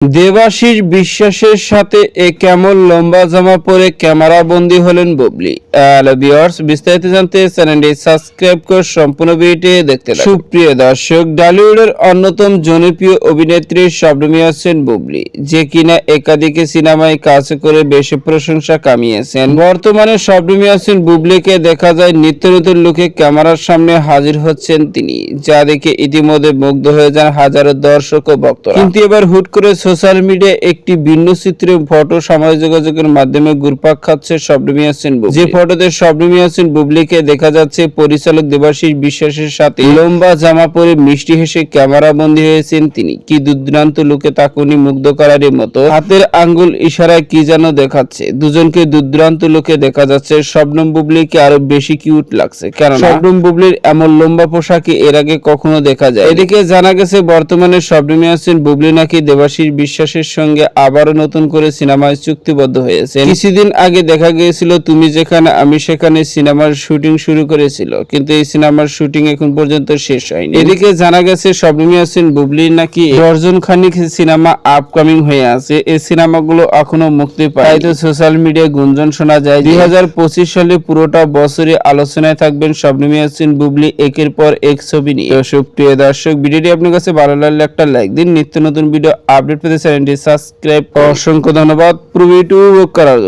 দেবাশিস বিশ্বাসের সাথে এ কেমন লম্বা জামা পরে ক্যামেরা বন্দি হলেন বুবলি। বিস্তারিত জানতে চ্যানেলটি সাবস্ক্রাইব করে সম্পূর্ণ ভিডিওটি দেখতে। সুপ্রিয় দর্শক, ডালিউডের অন্যতম জনপ্রিয় অভিনেত্রী শবনমী হোসেন বুবলি, যে কিনা একাধিক সিনেমায় কাজ করে বেশি প্রশংসা কামিয়েছেন। বর্তমানে শবনমী হোসেন বুবলিকে দেখা যায় নিত্য নতুন লুকে ক্যামেরার সামনে হাজির হচ্ছেন তিনি, যা দেখে ইতিমধ্যে মুগ্ধ হয়ে যান হাজারো দর্শক ও ভক্তরা। কিন্তু এবার হুট করে সোশ্যাল মিডিয়ায় একটি ভিন্ন চিত্রে ফটো সামাজিক যোগাযোগের মাধ্যমে ঘুরপাক খাচ্ছে শবনমী হোসেন বুবলি। যে ফটোতে শবনমী হোসেন বুবলিকে দেখা যাচ্ছে পরিচালক দেবাশিস বিশ্বাসের সাথে। লম্বা জামা পরে মিষ্টি হেসে ক্যামেরা বন্দী হয়েছেন তিনি। কি দুর্দান্ত লুকে তাকুনি মুগ্ধ করার মতো। হাতের আঙ্গুল ইশারায় কি যেন দেখাচ্ছে। দুজনকে দুর্দান্ত লোকে দেখা যাচ্ছে। শবনম বুবলিকে আরও বেশি কিউট লাগছে। কারণ শবনম বুবলির এমন লম্বা পোশাকে এর আগে কখনো দেখা যায় এদিকে জানা গেছে বর্তমানে শবনমী হোসেন বুবলি নাকি দেবাশিস বিশ্বাসের সঙ্গে আবারও নতুন করে সিনেমায় চুক্তিবদ্ধ হয়েছে। কিছুদিন আগে দেখা গিয়েছিল, তুমি যেখানে, আমি সেখানে সিনেমার শুটিং শুরু করেছিল। কিন্তু এই সিনেমার শুটিং এখন পর্যন্ত শেষ হয়নি। এদিকে জানা গেছে শবনমী হোসেন বুবলি নাকি দর্জন খানিক সিনেমা আপকামিং হয়ে আছে। এই সিনেমাগুলো এখনও মুক্তি পায় তো সোশ্যাল মিডিয়ায় গুঞ্জন শোনা যায় দুই হাজার পঁচিশ সালে পুরোটা বছরে আলোচনায় থাকবেন শবনমী হোসেন বুবলি একের পর এক ছবি নিয়ে। সুপ্রিয় দর্শক, ভিডিওটি আপনার কাছে ভালো লাগলে একটা লাইক দিন। নিত্য নতুন ভিডিও আপডেট পেতে চ্যানেলটি সাবস্ক্রাইব অসংখ্য ধন্যবাদ। পুরো ভিডিও করার জন্য।